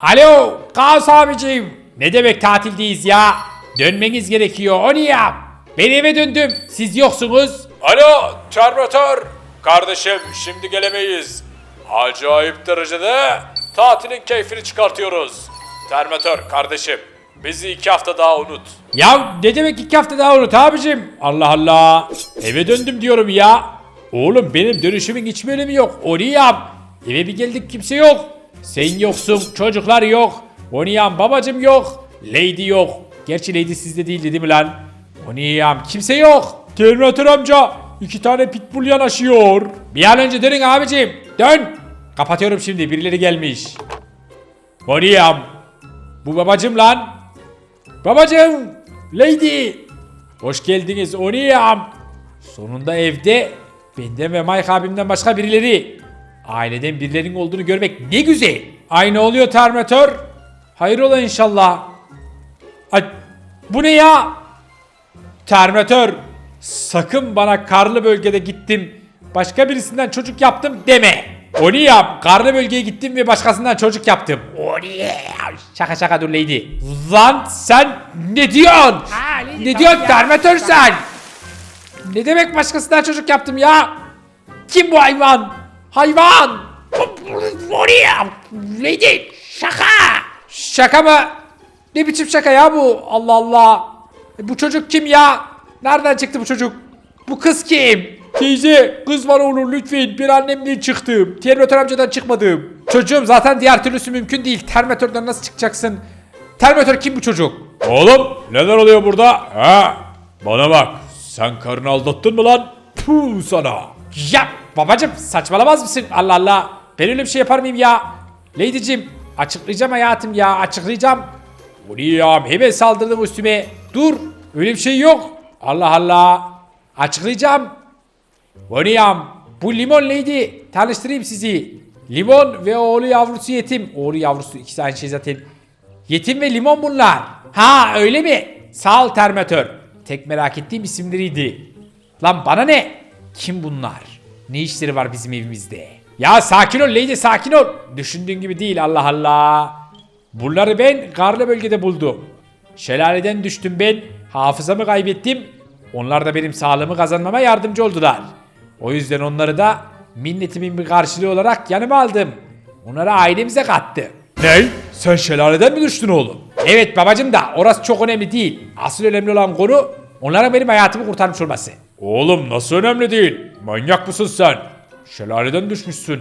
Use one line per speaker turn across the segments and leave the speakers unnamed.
Alo Kaos abicim. Ne demek tatildeyiz ya? Dönmeniz gerekiyor onu yap. Ben eve döndüm. Siz yoksunuz.
Alo Terminator. Kardeşim şimdi gelemeyiz. Acayip derecede tatilin keyfini çıkartıyoruz. Terminator kardeşim bizi iki hafta daha unut.
Ya ne demek iki hafta daha unut abicim? Allah Allah. Eve döndüm diyorum ya. Oğlum benim dönüşümün hiç bölümü yok. Onu yap. Eve bir geldik kimse yok. Sen yoksun. Çocuklar yok. Onu yap. Babacım yok. Lady yok. Gerçi Lady sizde değildi değil mi lan? Onu yap. Kimse yok. Terminator amca. iki tane pitbull yanaşıyor. Bir an önce dönün abicim. Dön. Kapatıyorum şimdi. Birileri gelmiş. Onu yap. Bu babacım lan. Babacım, Lady. Hoş geldiniz Oniyam. Sonunda evde benden ve Mike abimden başka birileri. Aileden birilerinin olduğunu görmek ne güzel. Aynı oluyor Terminator. Hayrola inşallah. Ay, bu ne ya? Terminator. Sakın bana karlı bölgede gittim. Başka birisinden çocuk yaptım deme. Onu yap. Karlı bölgeye gittim ve başkasından çocuk yaptım. Onu yap. Şaka şaka dur Lady. Lan sen ne diyorsun? ne diyorsun Terminator sen? Ne demek başkasından çocuk yaptım ya? Kim bu hayvan? Hayvan! Yap. Lady şaka. Şaka mı? Ne biçim şaka ya bu? Allah Allah. E, bu çocuk kim ya? Nereden çıktı bu çocuk? Bu kız kim? Teyze kız var olur lütfen. Bir annemden çıktım. Terminator amcadan çıkmadım. Çocuğum zaten diğer türlüsü mümkün değil. Terminator'dan nasıl çıkacaksın? Terminator kim bu çocuk?
Oğlum neler oluyor burada? Ha? Bana bak sen karını aldattın mı lan? Puh sana.
Ya babacım saçmalamaz mısın? Allah Allah. Ben öyle bir şey yapar mıyım ya? Lady'cim açıklayacağım hayatım ya açıklayacağım. Ulan hemen saldırdım üstüme. Dur öyle bir şey yok. Allah Allah. Açıklayacağım. Boniyam bu Limon Lady tanıştırayım sizi. Limon ve oğlu yavrusu yetim. Oğlu yavrusu ikisi aynı şey zaten. Yetim ve limon bunlar. Ha öyle mi? Sağ ol Termatör. Tek merak ettiğim isimleriydi. Lan bana ne? Kim bunlar? Ne işleri var bizim evimizde? Ya sakin ol Lady sakin ol. Düşündüğün gibi değil Allah Allah. Bunları ben karlı bölgede buldum. Şelaleden düştüm ben. Hafızamı kaybettim. Onlar da benim sağlığımı kazanmama yardımcı oldular. O yüzden onları da minnetimin bir karşılığı olarak yanıma aldım. Onları ailemize kattım.
Ne? Sen şelaleden mi düştün oğlum?
Evet babacım da orası çok önemli değil. Asıl önemli olan konu onların benim hayatımı kurtarmış olması.
Oğlum nasıl önemli değil? Manyak mısın sen? Şelaleden düşmüşsün.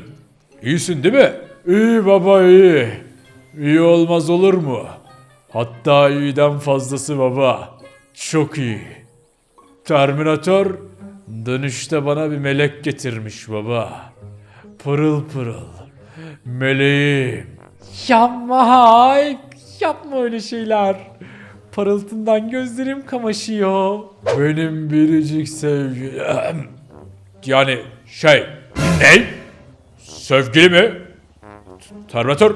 İyisin değil mi? İyi baba iyi. İyi olmaz olur mu? Hatta iyiden fazlası baba. Çok iyi. Terminator dönüşte bana bir melek getirmiş baba. Pırıl pırıl. Meleğim.
Yapma Hype. Yapma öyle şeyler. Parıltından gözlerim kamaşıyor.
Benim biricik sevgilim. Yani şey ne? Sevgili mi? Terminator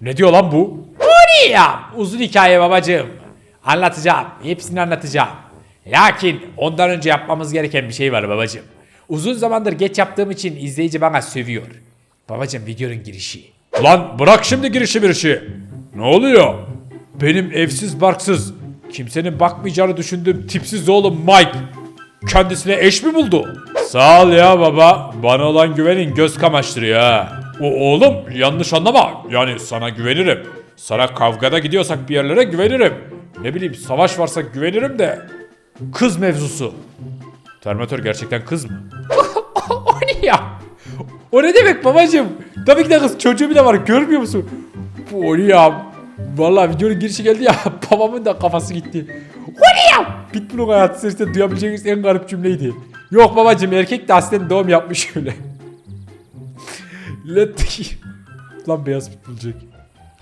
ne diyor lan bu?
Ya? Uzun hikaye babacığım. Anlatacağım. Hepsini anlatacağım. Lakin ondan önce yapmamız gereken bir şey var babacığım. Uzun zamandır geç yaptığım için izleyici bana sövüyor. Babacığım videonun girişi.
Lan bırak şimdi girişi birişi. Ne oluyor? Benim evsiz barksız, kimsenin bakmayacağını düşündüğüm tipsiz oğlum Mike. Kendisine eş mi buldu? Sağ ol ya baba. Bana olan güvenin göz kamaştırıyor ha. O oğlum yanlış anlama. Yani sana güvenirim. Sana kavgada gidiyorsak bir yerlere güvenirim. Ne bileyim savaş varsa güvenirim de. Kız mevzusu. Terminator gerçekten kız mı?
o ne ya? O ne demek babacığım? Tabii ki de kız çocuğu bile var görmüyor musun? Bu o ne ya? Vallahi videonun girişi geldi ya babamın da kafası gitti. Ya? Pitbull'un hayatı içerisinde duyabileceğiniz en garip cümleydi. Yok babacığım erkek de aslen doğum yapmış öyle. Let. Lan beyaz pitbullcuk.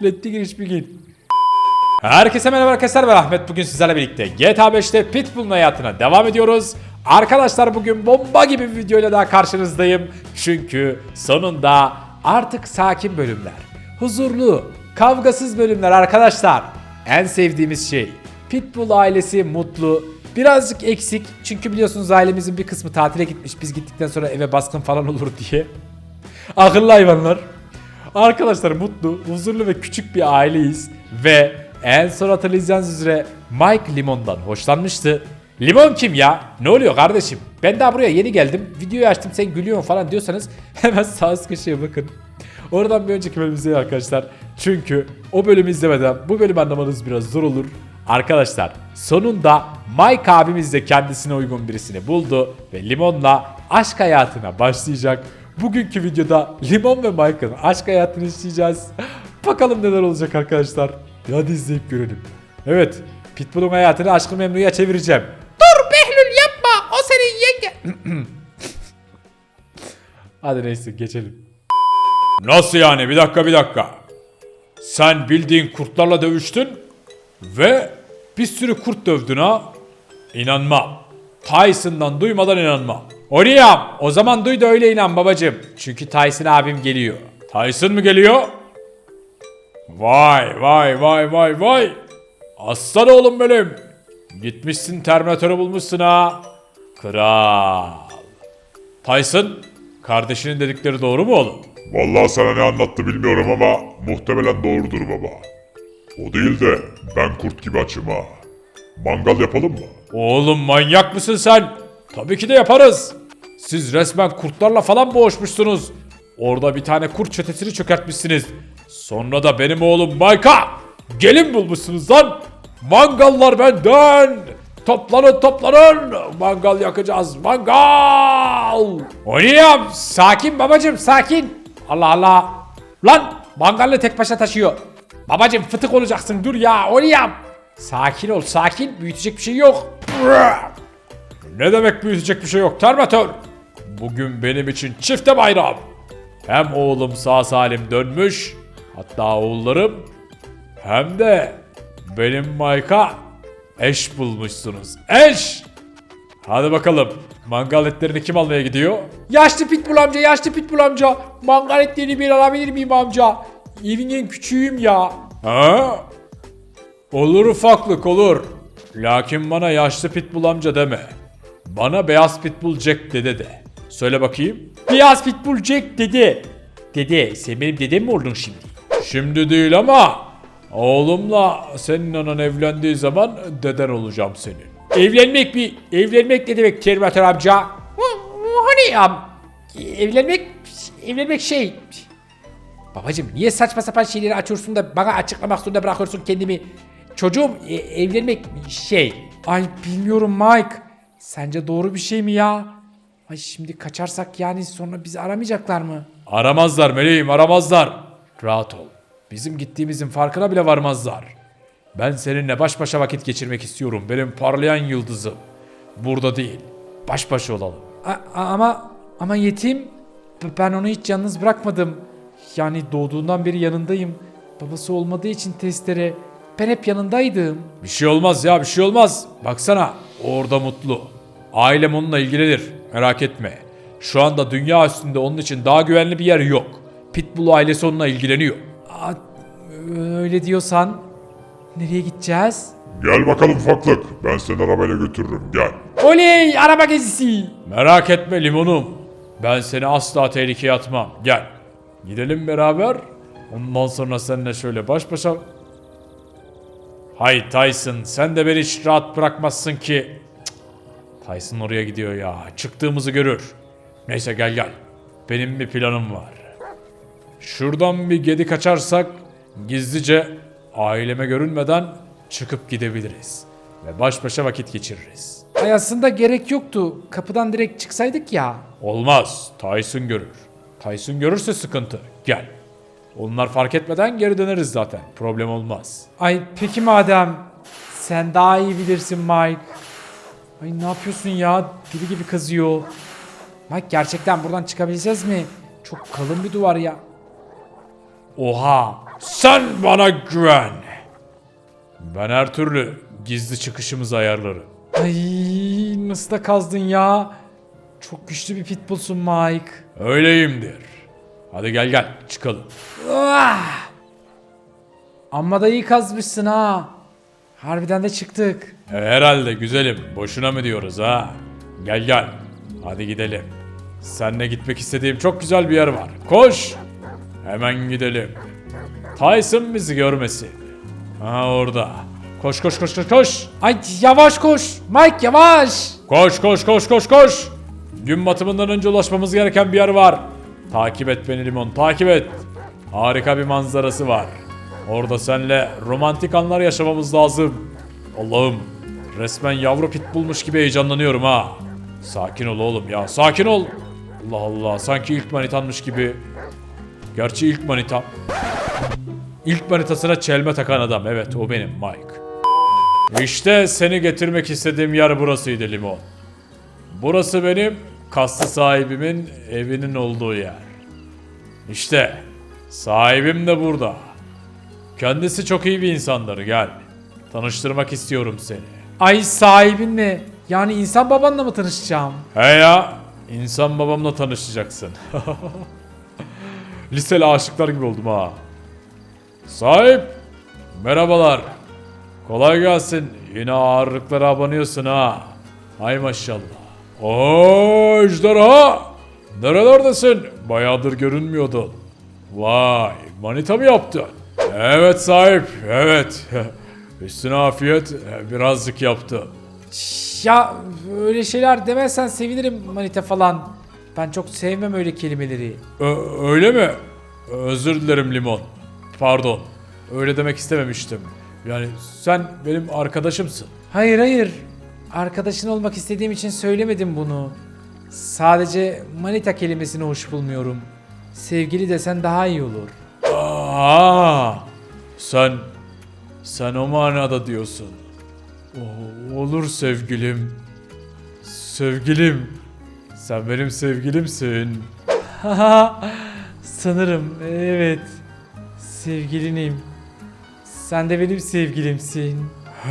Let the giriş begin. Herkese merhaba arkadaşlar ben Ahmet. Bugün sizlerle birlikte GTA 5'te Pitbull'un hayatına devam ediyoruz. Arkadaşlar bugün bomba gibi bir videoyla daha karşınızdayım. Çünkü sonunda artık sakin bölümler, huzurlu, kavgasız bölümler arkadaşlar. En sevdiğimiz şey. Pitbull ailesi mutlu, birazcık eksik. Çünkü biliyorsunuz ailemizin bir kısmı tatile gitmiş. Biz gittikten sonra eve baskın falan olur diye. Akıllı hayvanlar. Arkadaşlar mutlu, huzurlu ve küçük bir aileyiz. Ve en son hatırlayacağınız üzere Mike Limon'dan hoşlanmıştı. Limon kim ya? Ne oluyor kardeşim? Ben daha buraya yeni geldim. Videoyu açtım sen gülüyorsun falan diyorsanız hemen sağ üst köşeye bakın. Oradan bir önceki bölümü izleyin arkadaşlar. Çünkü o bölümü izlemeden bu bölümü anlamanız biraz zor olur. Arkadaşlar sonunda Mike abimiz de kendisine uygun birisini buldu ve Limon'la aşk hayatına başlayacak. Bugünkü videoda Limon ve Mike'ın aşk hayatını işleyeceğiz. Bakalım neler olacak arkadaşlar. Hadi izleyip görelim. Evet, Pitbull'un hayatını aşkı memnuya çevireceğim.
Dur Behlül yapma. O senin yenge.
Hadi neyse geçelim.
Nasıl yani? Bir dakika bir dakika. Sen bildiğin kurtlarla dövüştün ve bir sürü kurt dövdün ha. İnanmam. Tyson'dan duymadan inanmam.
Oriyam, o zaman duy da öyle inan babacım. Çünkü Tyson abim geliyor.
Tyson mı geliyor? Vay vay vay vay vay. Aslan oğlum benim. Gitmişsin Terminator'u bulmuşsun ha. Kral. Tyson, kardeşinin dedikleri doğru mu oğlum?
Vallahi sana ne anlattı bilmiyorum ama muhtemelen doğrudur baba. O değil de ben kurt gibi açım ha. Mangal yapalım mı?
Oğlum manyak mısın sen? Tabii ki de yaparız. Siz resmen kurtlarla falan boğuşmuşsunuz. Orada bir tane kurt çetesini çökertmişsiniz. Sonra da benim oğlum Mike'a gelin bulmuşsunuz lan. Mangallar benden. Toplanın toplanın. Mangal yakacağız. Mangal.
Oriyam, sakin babacım sakin. Allah Allah. Lan mangalı tek başına taşıyor. Babacım fıtık olacaksın dur ya Oriyam. Sakin ol sakin büyütecek bir şey yok.
Ne demek büyütecek bir şey yok Terminator? Bugün benim için çifte bayram. Hem oğlum sağ salim dönmüş, hatta oğullarım, hem de benim Mike'a eş bulmuşsunuz. Eş! Hadi bakalım, mangal etlerini kim almaya gidiyor?
Yaşlı pitbull amca yaşlı pitbull amca. Mangal etlerini bir alabilir miyim amca? Evin en küçüğüm ya.
Ha? Olur ufaklık olur. Lakin bana yaşlı pitbull amca deme. Bana beyaz pitbull Jack dede de. Söyle bakayım.
Beyaz pitbull Jack dedi. Dede sen benim dedem mi oldun şimdi?
Şimdi değil ama oğlumla senin anan evlendiği zaman deden olacağım senin.
Evlenmek bir evlenmek ne demek Terminator amca? Hani ya evlenmek evlenmek şey Babacım niye saçma sapan şeyleri açıyorsun da bana açıklamak zorunda bırakıyorsun kendimi? Çocuğum e, evlenmek şey. Ay bilmiyorum Mike. Sence doğru bir şey mi ya? Ay şimdi kaçarsak yani sonra bizi aramayacaklar mı?
Aramazlar meleğim aramazlar. Rahat ol. Bizim gittiğimizin farkına bile varmazlar. Ben seninle baş başa vakit geçirmek istiyorum. Benim parlayan yıldızım. Burada değil. Baş başa olalım.
A- ama ama yetim ben onu hiç yalnız bırakmadım. Yani doğduğundan beri yanındayım. Babası olmadığı için testere ben hep yanındaydım.
Bir şey olmaz ya bir şey olmaz. Baksana orada mutlu. Ailem onunla ilgilenir. Merak etme. Şu anda dünya üstünde onun için daha güvenli bir yer yok. Pitbull ailesi onunla ilgileniyor.
Aa, öyle diyorsan nereye gideceğiz?
Gel bakalım ufaklık. Ben seni arabayla götürürüm gel.
Oley araba gezisi.
Merak etme limonum. Ben seni asla tehlikeye atmam. Gel. Gidelim beraber. Ondan sonra seninle şöyle baş başa... Hay Tyson sen de beni hiç rahat bırakmazsın ki. Cık, Tyson oraya gidiyor ya. Çıktığımızı görür. Neyse gel gel. Benim bir planım var. Şuradan bir gedi kaçarsak gizlice aileme görünmeden çıkıp gidebiliriz. Ve baş başa vakit geçiririz.
Ay aslında gerek yoktu. Kapıdan direkt çıksaydık ya.
Olmaz. Tyson görür. Tyson görürse sıkıntı. Gel. Onlar fark etmeden geri döneriz zaten. Problem olmaz.
Ay peki madem sen daha iyi bilirsin Mike. Ay ne yapıyorsun ya? Dili gibi kazıyor. Mike gerçekten buradan çıkabileceğiz mi? Çok kalın bir duvar ya.
Oha! Sen bana güven. Ben her türlü gizli çıkışımızı ayarlarım.
Ay nasıl da kazdın ya? Çok güçlü bir pitbullsun Mike.
Öyleyimdir. Hadi gel gel çıkalım.
Ah! Amma da iyi kazmışsın ha. Harbiden de çıktık.
E, herhalde güzelim. Boşuna mı diyoruz ha? Gel gel. Hadi gidelim. Seninle gitmek istediğim çok güzel bir yer var. Koş. Hemen gidelim. Tyson bizi görmesin. Ha orada. Koş koş koş koş koş.
Ay yavaş koş. Mike yavaş.
Koş koş koş koş koş. Gün batımından önce ulaşmamız gereken bir yer var. Takip et beni Limon takip et. Harika bir manzarası var. Orada seninle romantik anlar yaşamamız lazım. Allah'ım resmen yavru pit bulmuş gibi heyecanlanıyorum ha. Sakin ol oğlum ya sakin ol. Allah Allah sanki ilk manitanmış gibi. Gerçi ilk manitam. İlk manitasına çelme takan adam evet o benim Mike. İşte seni getirmek istediğim yer burasıydı Limon. Burası benim kaslı sahibimin evinin olduğu yer. İşte sahibim de burada. Kendisi çok iyi bir insandır gel. Tanıştırmak istiyorum seni.
Ay sahibinle. Yani insan babanla mı tanışacağım?
He ya insan babamla tanışacaksın. Liseli aşıklar gibi oldum ha. Sahip merhabalar. Kolay gelsin. Yine ağırlıklara abanıyorsun ha. Hay maşallah. Oo ejderha. Nerelerdesin? Bayağıdır görünmüyordun. Vay manita mı yaptın? Evet sahip evet. Üstüne afiyet birazcık yaptım.
Ya öyle şeyler demezsen sevinirim manita falan. Ben çok sevmem öyle kelimeleri.
Ö- öyle mi? Özür dilerim Limon. Pardon. Öyle demek istememiştim. Yani sen benim arkadaşımsın.
Hayır hayır. Arkadaşın olmak istediğim için söylemedim bunu. Sadece manita kelimesini hoş bulmuyorum. Sevgili desen daha iyi olur.
Aa, sen sen o manada diyorsun. O- olur sevgilim. Sevgilim. Sen benim sevgilimsin.
Sanırım evet. Sevgilinim. Sen de benim sevgilimsin.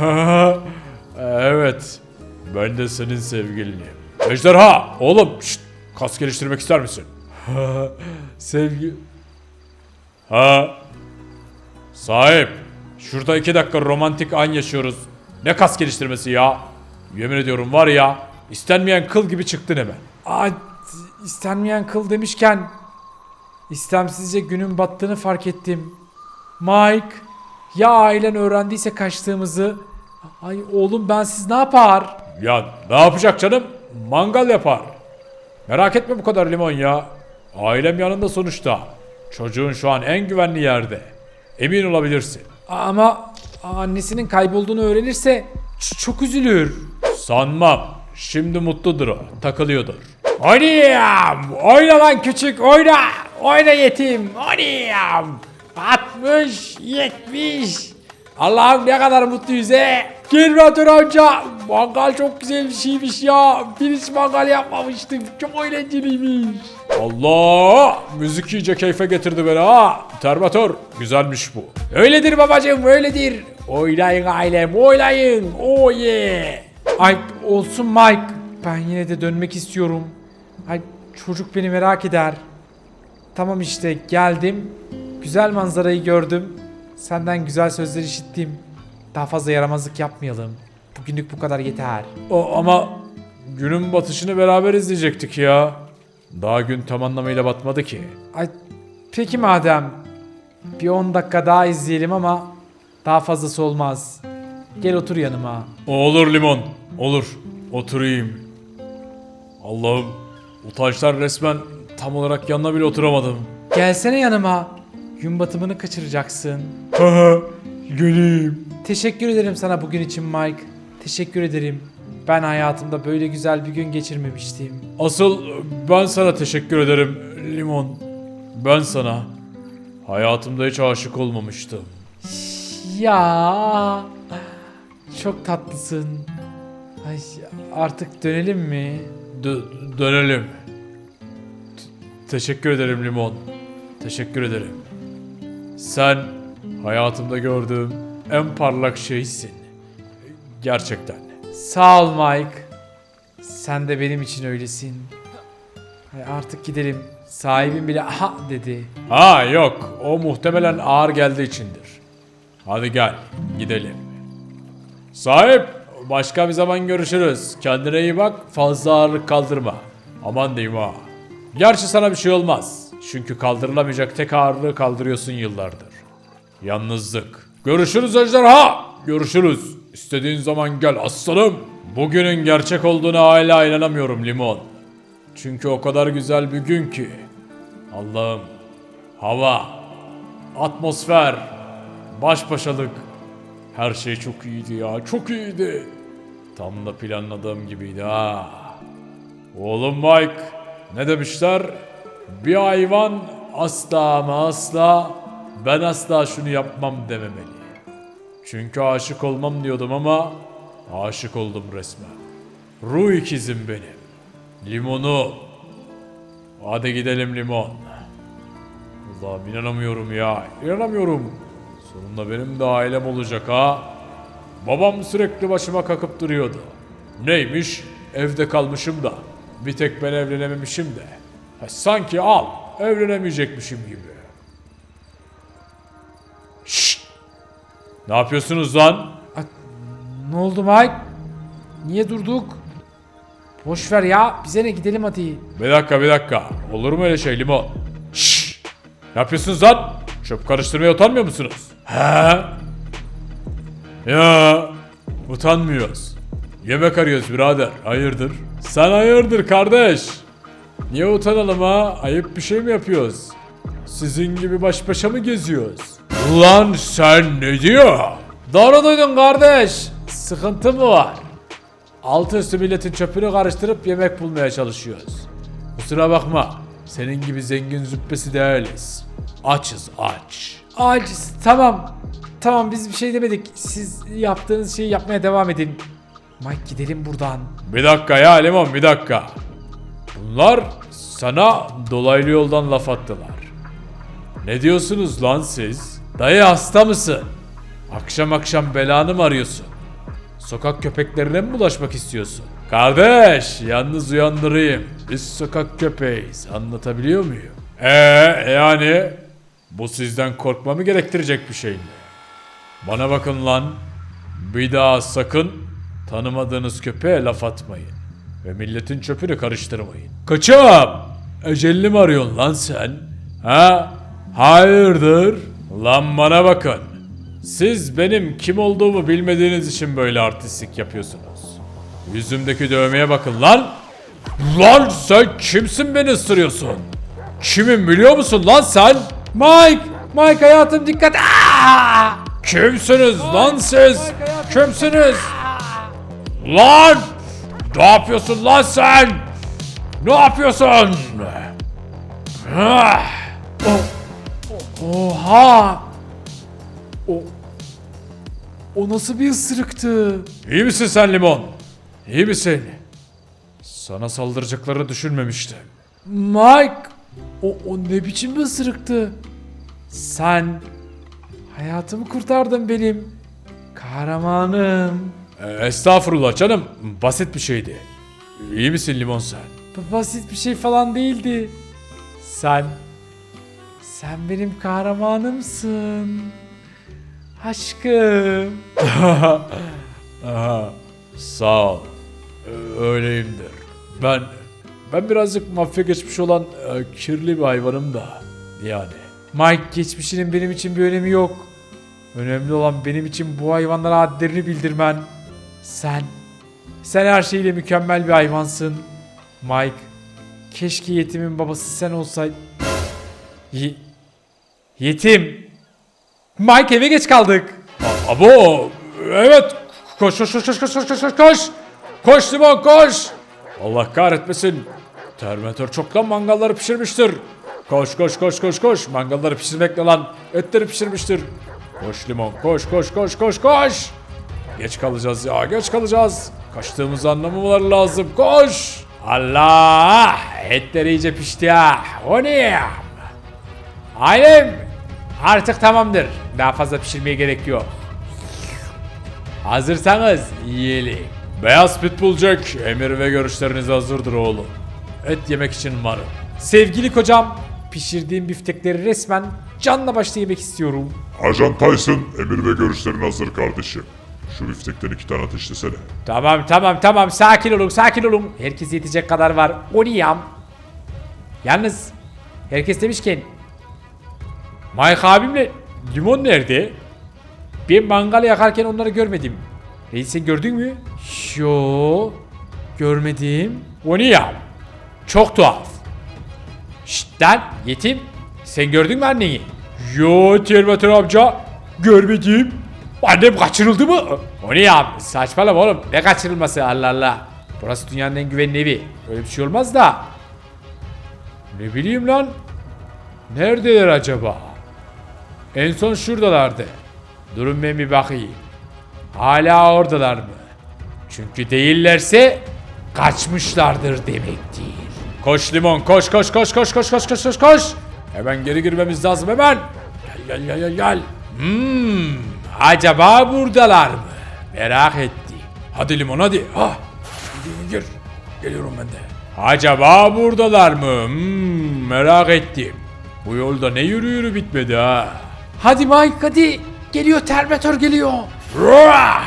evet. Ben de senin sevgilinim. Ejderha! Oğlum! Şşt, kas geliştirmek ister misin? Sevgi... Ha? Sahip! Şurada iki dakika romantik an yaşıyoruz. Ne kas geliştirmesi ya? Yemin ediyorum var ya, istenmeyen kıl gibi çıktın hemen.
Aa, istenmeyen kıl demişken istemsizce günün battığını fark ettim. Mike, ya ailen öğrendiyse kaçtığımızı? Ay oğlum bensiz ne yapar?
Ya ne yapacak canım? Mangal yapar. Merak etme bu kadar limon ya. Ailem yanında sonuçta. Çocuğun şu an en güvenli yerde. Emin olabilirsin.
Ama annesinin kaybolduğunu öğrenirse çok üzülür.
Sanmam. Şimdi mutludur o. Takılıyordur.
Oynayam! Oyna lan küçük oyna! Oyna yetim! Oynayam! 60, 70. Allah'ım ne kadar mutluyuz he! Gelme amca! Mangal çok güzel bir şeymiş ya! Bir hiç mangal yapmamıştım. Çok eğlenceliymiş.
Allah! Müzik iyice keyfe getirdi beni ha. Termatör. Güzelmiş bu.
Öyledir babacığım öyledir. Oynayın ailem oynayın. Oh yeah. Ay olsun Mike. Ben yine de dönmek istiyorum. Ay çocuk beni merak eder. Tamam işte geldim. Güzel manzarayı gördüm. Senden güzel sözler işittim. Daha fazla yaramazlık yapmayalım. Bugünlük bu kadar yeter.
O ama günün batışını beraber izleyecektik ya. Daha gün tam anlamıyla batmadı ki.
Ay peki madem. Bir 10 dakika daha izleyelim ama daha fazlası olmaz. Gel otur yanıma.
Olur limon. Olur. Oturayım. Allah'ım. Utançlar resmen tam olarak yanına bile oturamadım.
Gelsene yanıma. Gün batımını kaçıracaksın.
Geleyim.
Teşekkür ederim sana bugün için Mike. Teşekkür ederim. Ben hayatımda böyle güzel bir gün geçirmemiştim.
Asıl ben sana teşekkür ederim limon. Ben sana hayatımda hiç aşık olmamıştım.
Ya çok tatlısın. Ay artık dönelim mi?
Dö- dönelim. T- teşekkür ederim limon. Teşekkür ederim. Sen hayatımda gördüğüm en parlak şeysin. Gerçekten.
Sağ ol Mike. Sen de benim için öylesin. Artık gidelim. Sahibim bile aha dedi.
Ha yok. O muhtemelen ağır geldiği içindir. Hadi gel. Gidelim. Sahip. Başka bir zaman görüşürüz. Kendine iyi bak. Fazla ağırlık kaldırma. Aman diyeyim ha. Gerçi sana bir şey olmaz. Çünkü kaldırılamayacak tek ağırlığı kaldırıyorsun yıllardır. Yalnızlık. Görüşürüz ejderha. Görüşürüz. İstediğin zaman gel aslanım. Bugünün gerçek olduğuna hala inanamıyorum limon. Çünkü o kadar güzel bir gün ki. Allah'ım. Hava. Atmosfer. Baş başalık. Her şey çok iyiydi ya. Çok iyiydi. Tam da planladığım gibiydi ha. Oğlum Mike. Ne demişler? Bir hayvan asla ama asla ben asla şunu yapmam dememeli. Çünkü aşık olmam diyordum ama aşık oldum resmen. Ruh ikizim benim. Limonu. Hadi gidelim limon. Allah'ım inanamıyorum ya. İnanamıyorum. Sonunda benim de ailem olacak ha. Babam sürekli başıma kakıp duruyordu. Neymiş? Evde kalmışım da. Bir tek ben evlenememişim de. Ha, sanki al, evlenemeyecekmişim gibi. Şşt! Ne yapıyorsunuz lan?
Ne oldu Mike? Niye durduk? Boş ver ya. Bize ne gidelim hadi.
Bir dakika bir dakika. Olur mu öyle şey limon? Şşş! Ne yapıyorsunuz lan? Çöp karıştırmaya utanmıyor musunuz? He? Ya utanmıyoruz. Yemek arıyoruz birader. Hayırdır? Sen hayırdır kardeş? Niye utanalım ha? Ayıp bir şey mi yapıyoruz? Sizin gibi baş başa mı geziyoruz? Ulan sen ne diyor?
Doğru duydun kardeş. Sıkıntı mı var? Altı üstü milletin çöpünü karıştırıp yemek bulmaya çalışıyoruz.
Kusura bakma. Senin gibi zengin züppesi değiliz. Açız aç.
Aciz tamam. Tamam biz bir şey demedik. Siz yaptığınız şeyi yapmaya devam edin. Mike gidelim buradan.
Bir dakika ya Limon bir dakika. Bunlar sana dolaylı yoldan laf attılar. Ne diyorsunuz lan siz? Dayı hasta mısın? Akşam akşam belanı mı arıyorsun? Sokak köpeklerine mi bulaşmak istiyorsun? Kardeş yalnız uyandırayım. Biz sokak köpeğiz. Anlatabiliyor muyum? Ee yani bu sizden korkmamı gerektirecek bir şey mi? Bana bakın lan. Bir daha sakın tanımadığınız köpeğe laf atmayın. Ve milletin çöpünü karıştırmayın. Kaçım! Ecelli mi arıyorsun lan sen? Ha? Hayırdır? Lan bana bakın. Siz benim kim olduğumu bilmediğiniz için böyle artistlik yapıyorsunuz. Yüzümdeki dövmeye bakın lan. Lan sen kimsin beni ısırıyorsun? Kimim biliyor musun lan sen?
Mike! Mike hayatım dikkat! Aa!
Kimsiniz lan siz? Kimsiniz? Lan! Ne yapıyorsun lan sen? Ne yapıyorsun? Ah!
Oha! O... O nasıl bir ısırıktı?
İyi misin sen Limon? İyi misin? Sana saldıracaklarını düşünmemiştim.
Mike! O, o ne biçim bir ısırıktı? Sen hayatımı kurtardın benim. Kahramanım.
Ee, estağfurullah canım. Basit bir şeydi. İyi misin Limon sen?
Bu basit bir şey falan değildi. Sen sen benim kahramanımsın. Aşkım.
Aha, sağ ol. Ee, Öyleyimdir. Ben ben birazcık mafya geçmiş olan e, kirli bir hayvanım da yani.
Mike geçmişinin benim için bir önemi yok. Önemli olan benim için bu hayvanlara hadlerini bildirmen. Sen, sen her şeyle mükemmel bir hayvansın. Mike, keşke yetimin babası sen olsaydın. Yetim. Mike eve geç kaldık.
Abo, evet. Koş koş koş koş koş koş koş koş. Koş Simon koş. Allah kahretmesin. Terminator çoktan mangalları pişirmiştir. Koş koş koş koş koş mangalları pişirmekle lan etleri pişirmiştir. Koş Limon koş koş koş koş koş. Geç kalacağız ya geç kalacağız. Kaçtığımızı anlamamaları lazım koş. Allah etler iyice pişti ya. O ne ya?
Ailem artık tamamdır. Daha fazla pişirmeye gerek yok. Hazırsanız yiyelim.
Beyaz Pitbull Jack, emir ve görüşleriniz hazırdır oğlum. Et yemek için varım.
Sevgili kocam, pişirdiğim biftekleri resmen canla başla yemek istiyorum.
Ajan Tyson emir ve görüşlerin hazır kardeşim. Şu biftekten iki tane ateşlesene.
Tamam tamam tamam sakin olun sakin olun. Herkes yetecek kadar var. Oniyam. Yalnız Herkes demişken. Mike abimle limon nerede? Ben mangal yakarken onları görmedim. Reis sen gördün mü? Yo. Görmedim. O? Çok tuhaf. Şşt yetim. Sen gördün mü anneni? Yo Termatör amca. Görmedim. Annem kaçırıldı mı? O ne ya? Saçmalama oğlum. Ne kaçırılması Allah Allah. Burası dünyanın en güvenli evi. Öyle bir şey olmaz da. Ne bileyim lan. Neredeler acaba? En son şuradalardı. Durun ben bir bakayım. Hala oradalar mı? Çünkü değillerse kaçmışlardır demektir. Koş limon koş koş koş koş koş koş koş koş koş. Hemen geri girmemiz lazım hemen. Gel gel gel gel gel. Hmm, acaba buradalar mı? Merak ettim. Hadi limon hadi. Ah. Gir, gir. Geliyorum ben de. Acaba buradalar mı? Hmm, merak ettim. Bu yolda ne yürü yürü bitmedi ha. Hadi Mike hadi. Geliyor Terminator geliyor. Ruah!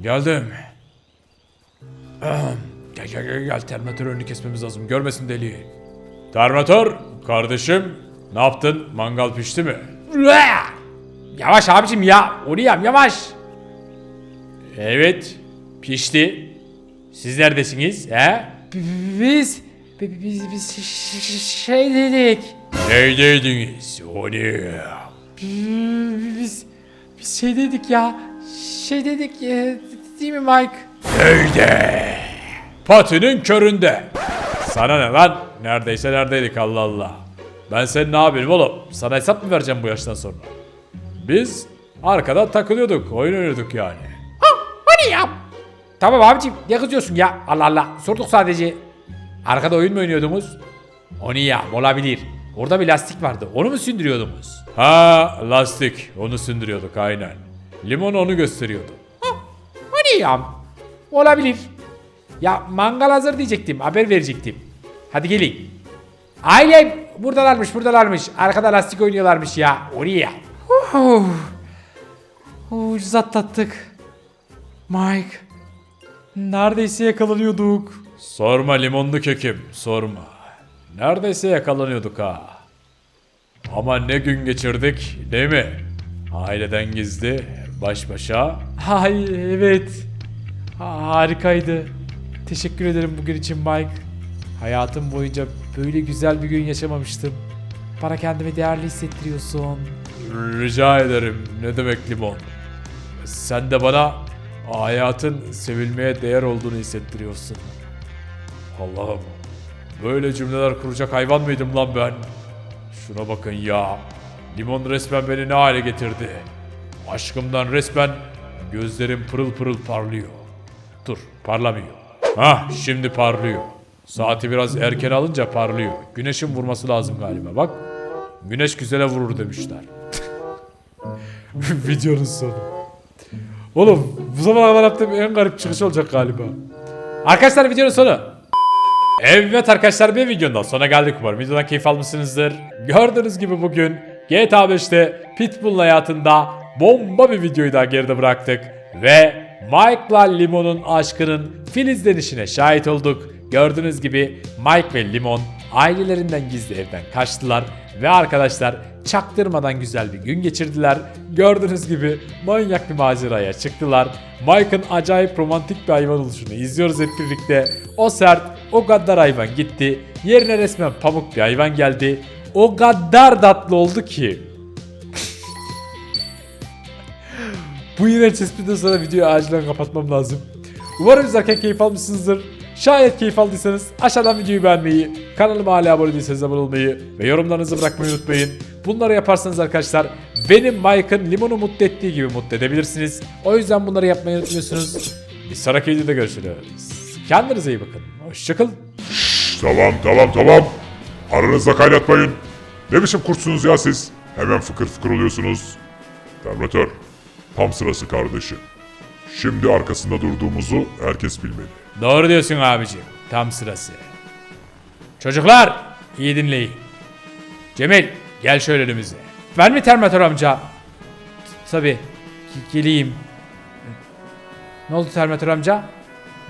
Geldim. Ahem. Gel gel gel gel Terminator önünü kesmemiz lazım. Görmesin deliği. Terminator kardeşim ne yaptın? Mangal pişti mi? Yavaş abicim ya. Oraya yavaş. Evet pişti. Siz neredesiniz he? Biz biz biz şey dedik. Neydeydiniz? O ne? Biz biz şey dedik ya. Şey dedik e, değil mi Mike? Nerede? Patinin köründe. Sana ne lan? Neredeyse neredeydik Allah Allah. Ben senin yapayım oğlum? Sana hesap mı vereceğim bu yaştan sonra? Biz arkada takılıyorduk, oyun oynuyorduk yani.
O ne ya?
Tamam abicim ne kızıyorsun ya? Allah Allah sorduk sadece. Arkada oyun mu oynuyordunuz? O ne ya olabilir. Orada bir lastik vardı onu mu sündürüyordunuz? Ha lastik onu sündürüyorduk aynen. Limon onu gösteriyordu. O ne ya? Olabilir. Ya mangal hazır diyecektim haber verecektim. Hadi gelin. Ailem buradalarmış buradalarmış. Arkada lastik oynuyorlarmış ya. O ne ya? Ucuz atlattık. Mike. Neredeyse yakalanıyorduk. Sorma limonlu kekim, sorma. Neredeyse yakalanıyorduk ha. Ama ne gün geçirdik, değil mi? Aileden gizli, baş başa. Ay evet. Harikaydı. Teşekkür ederim bugün için Mike. Hayatım boyunca böyle güzel bir gün yaşamamıştım. Bana kendimi değerli hissettiriyorsun. Rica ederim. Ne demek limon? Sen de bana hayatın sevilmeye değer olduğunu hissettiriyorsun. Allah'ım. Böyle cümleler kuracak hayvan mıydım lan ben? Şuna bakın ya. Limon resmen beni ne hale getirdi. Aşkımdan resmen gözlerim pırıl pırıl parlıyor. Dur parlamıyor. Hah şimdi parlıyor. Saati biraz erken alınca parlıyor. Güneşin vurması lazım galiba bak. Güneş güzele vurur demişler. Videonun sonu. Oğlum bu zamana kadar yaptığım en garip çıkış olacak galiba. Arkadaşlar videonun sonu. Evet arkadaşlar bir videonun daha sonuna geldik umarım videodan keyif almışsınızdır. Gördüğünüz gibi bugün GTA 5'te Pitbull'un hayatında bomba bir videoyu daha geride bıraktık. Ve Mike'la Limon'un aşkının filizlenişine şahit olduk. Gördüğünüz gibi Mike ve Limon ailelerinden gizli evden kaçtılar. Ve arkadaşlar çaktırmadan güzel bir gün geçirdiler. Gördüğünüz gibi manyak bir maceraya çıktılar. Mike'ın acayip romantik bir hayvan oluşunu izliyoruz hep birlikte. O sert, o gaddar hayvan gitti. Yerine resmen pamuk bir hayvan geldi. O gaddar tatlı oldu ki. Bu iğrenç espriden sonra videoyu acilen kapatmam lazım. Umarım izlerken keyif almışsınızdır. Şayet keyif aldıysanız aşağıdan videoyu beğenmeyi, kanalıma hala abone değilseniz abone olmayı ve yorumlarınızı bırakmayı unutmayın. Bunları yaparsanız arkadaşlar benim Mike'ın limonu mutlu ettiği gibi mutlu edebilirsiniz. O yüzden bunları yapmayı unutmuyorsunuz. Bir sonraki videoda görüşürüz. Kendinize iyi bakın. Hoşçakalın.
Tamam tamam tamam. Aranızda kaynatmayın. Ne biçim kurtsunuz ya siz? Hemen fıkır fıkır oluyorsunuz. Terminator. Tam sırası kardeşim. Şimdi arkasında durduğumuzu herkes bilmeli.
Doğru diyorsun abicim. Tam sırası. Çocuklar iyi dinleyin. Cemil gel şöyle önümüze. Ben mi Terminator amca? Tabi. Geleyim. Ne oldu Terminator amca?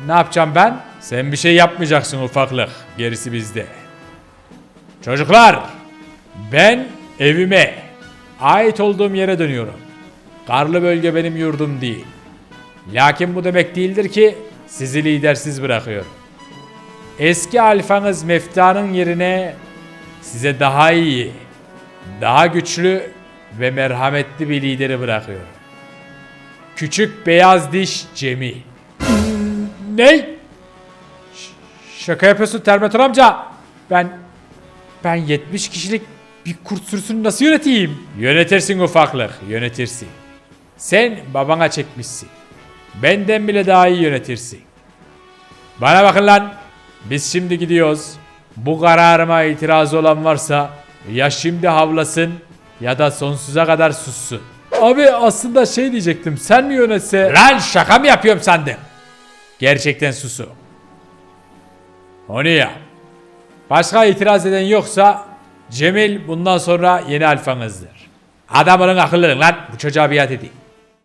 Ne yapacağım ben? Sen bir şey yapmayacaksın ufaklık. Gerisi bizde. Çocuklar, ben evime, ait olduğum yere dönüyorum. Karlı bölge benim yurdum değil. Lakin bu demek değildir ki sizi lidersiz bırakıyorum. Eski alfanız Mefta'nın yerine size daha iyi, daha güçlü ve merhametli bir lideri bırakıyorum. Küçük beyaz diş Cemil. Ne? Ş- şaka yapıyorsun Terminator amca. Ben ben 70 kişilik bir kurt sürüsünü nasıl yöneteyim? Yönetirsin ufaklık, yönetirsin. Sen babana çekmişsin. Benden bile daha iyi yönetirsin. Bana bakın lan. Biz şimdi gidiyoruz. Bu kararıma itirazı olan varsa ya şimdi havlasın ya da sonsuza kadar sussun.
Abi aslında şey diyecektim. Sen mi yönetse?
Lan şaka mı yapıyorum sandın? Gerçekten susu. Onu ya. Başka itiraz eden yoksa Cemil bundan sonra yeni alfanızdır. Adam olun akıllı lan bu çocuğa biat edin.